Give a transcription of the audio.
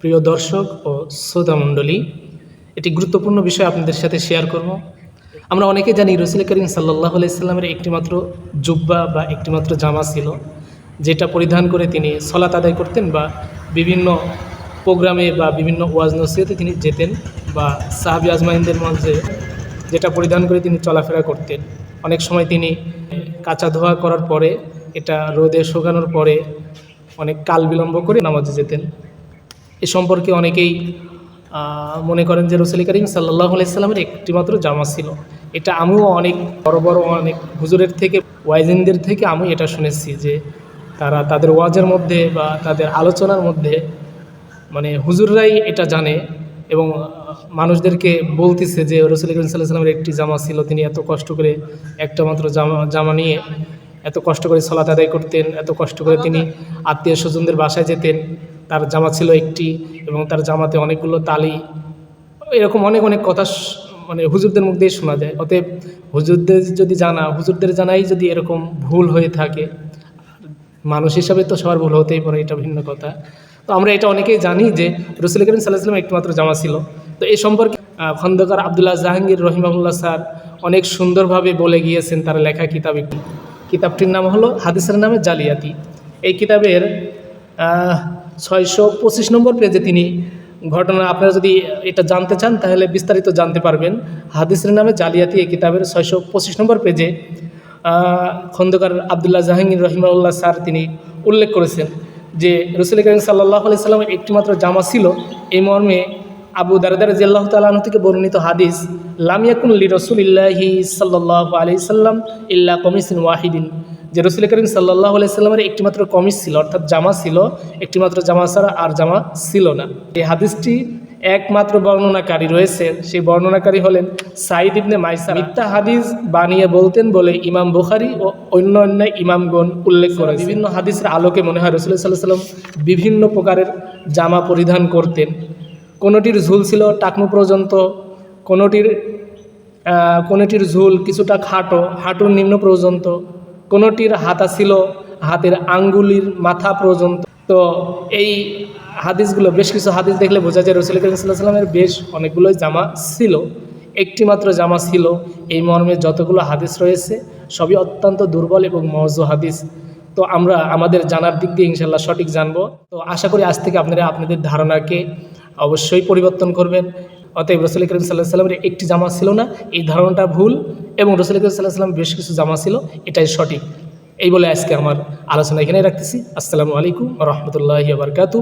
প্রিয় দর্শক ও শ্রোতা মণ্ডলী এটি গুরুত্বপূর্ণ বিষয় আপনাদের সাথে শেয়ার করব। আমরা অনেকে জানি রসুল করিম সাল্লাহ আলাইস্লামের একটিমাত্র জুব্বা বা একটিমাত্র জামা ছিল, যেটা পরিধান করে তিনি সলাত আদায় করতেন বা বিভিন্ন প্রোগ্রামে বা বিভিন্ন ওয়াজ নসিহতে তিনি যেতেন বা সাহাবি আজমাইনদের মধ্যে যেটা পরিধান করে তিনি চলাফেরা করতেন। অনেক সময় তিনি কাঁচা ধোয়া করার পরে, এটা রোদে শুকানোর পরে অনেক কাল বিলম্ব করে নামাজে যেতেন। এ সম্পর্কে অনেকেই মনে করেন যে রসুল করিম সাল্লাহ আলাইস্লামের একটিমাত্র জামা ছিল। এটা আমিও অনেক বড় বড়, অনেক হুজুরের থেকে, ওয়াইজিনদের থেকে আমি এটা শুনেছি যে তারা তাদের ওয়াজের মধ্যে বা তাদের আলোচনার মধ্যে মানে হুজুররাই এটা জানে এবং মানুষদেরকে বলতেছে যে রসুল করিম সাল্লাহ সাল্লামের একটি জামা ছিল, তিনি এত কষ্ট করে একটা মাত্র জামা জামা নিয়ে এত কষ্ট করে সলাত আদায় করতেন, এত কষ্ট করে তিনি আত্মীয় স্বজনদের বাসায় যেতেন। তার জামা ছিল একটি এবং তার জামাতে অনেকগুলো তালি। এরকম অনেক অনেক কথা মানে হুজুরদের মুখ দিয়ে শোনা যায়। অতএব হুজুরদের যদি জানা, হুজুরদের জানাই যদি এরকম ভুল হয়ে থাকে, মানুষ হিসাবে তো সবার ভুল হতেই পারে, এটা ভিন্ন কথা। তো আমরা এটা অনেকেই জানি যে রসুল করিম সাল্লাহ সাল্লাম একটিমাত্র জামা ছিল। তো এই সম্পর্কে খন্দকার আবদুল্লাহ জাহাঙ্গীর রহিমাহুল্লাহ স্যার অনেক সুন্দরভাবে বলে গিয়েছেন তার লেখা কিতাবে। কিতাবটির নাম হলো হাদিসের নামে জালিয়াতি। এই কিতাবের ছয়শো পঁচিশ নম্বর পেজে তিনি ঘটনা, আপনারা যদি এটা জানতে চান, তাহলে বিস্তারিত জানতে পারবেন। হাদিসের নামে জালিয়াতি এই কিতাবের ছয়শো পঁচিশ নম্বর পেজে খন্দকার আবদুল্লাহ জাহাঙ্গীর রহিমাউল্লাহ স্যার তিনি উল্লেখ করেছেন যে রসুল করিম সাল্লাহ আলি সাল্লামের একটিমাত্র জামা ছিল। এই মর্মে আবু দারদার জিয়াল্লাহ তালাহ থেকে বর্ণিত হাদিস লামিয়াকুন লি রসুলিল্লাহি সাল্লাহ আলি সাল্লাম ইল্লা কমিসিন ওয়াহিদিন। যে রসুল করিম সাল্লাহ আলি সাল্লামের একটিমাত্র কমিস ছিল, অর্থাৎ জামা ছিল, একটিমাত্র জামা ছাড়া আর জামা ছিল না। এই হাদিসটি একমাত্র বর্ণনাকারী রয়েছেন সেই বর্ণনাকারী হলেন সাইদ ইবনে মাইসা মিথ্যা হাদিস বানিয়ে বলতেন বলে ইমাম বুখারি ও অন্য অন্য ইমামগণ উল্লেখ করে বিভিন্ন হাদিসের আলোকে মনে হয় রসুল্লাহ সাল্লাহ সাল্লাম বিভিন্ন প্রকারের জামা পরিধান করতেন। কোনোটির ঝুল ছিল টাকনু পর্যন্ত, কোনোটির কোনোটির ঝুল কিছুটা খাটো, হাঁটুর নিম্ন পর্যন্ত কোনোটির হাতা ছিল হাতের আঙ্গুলির মাথা পর্যন্ত। তো এই হাদিসগুলো, বেশ কিছু হাদিস দেখলে বোঝা যায় রসুল করিম সাল্লামের বেশ অনেকগুলোই জামা ছিল। একটি মাত্র জামা ছিল। এই মর্মে যতগুলো হাদিস রয়েছে, সবই অত্যন্ত দুর্বল এবং মজ হাদিস। তো আমরা আমাদের জানার দিক দিয়ে ইনশাল্লাহ সঠিক জানব। তো আশা করি আজ থেকে আপনারা আপনাদের ধারণাকে অবশ্যই পরিবর্তন করবেন। অতএব রসুল করিম সাল্লাহ সাল্লামের একটি জামা ছিল না, এই ধারণাটা ভুল এবং রসুল করিম সাল্লাহ সাল্লাম বেশ কিছু জামা ছিল, এটাই সঠিক। এই বলে আজকে আমার আলোচনা এখানেই রাখতেছি। আসসালামু আলাইকুম রহমতুল্লাহ বারকাতু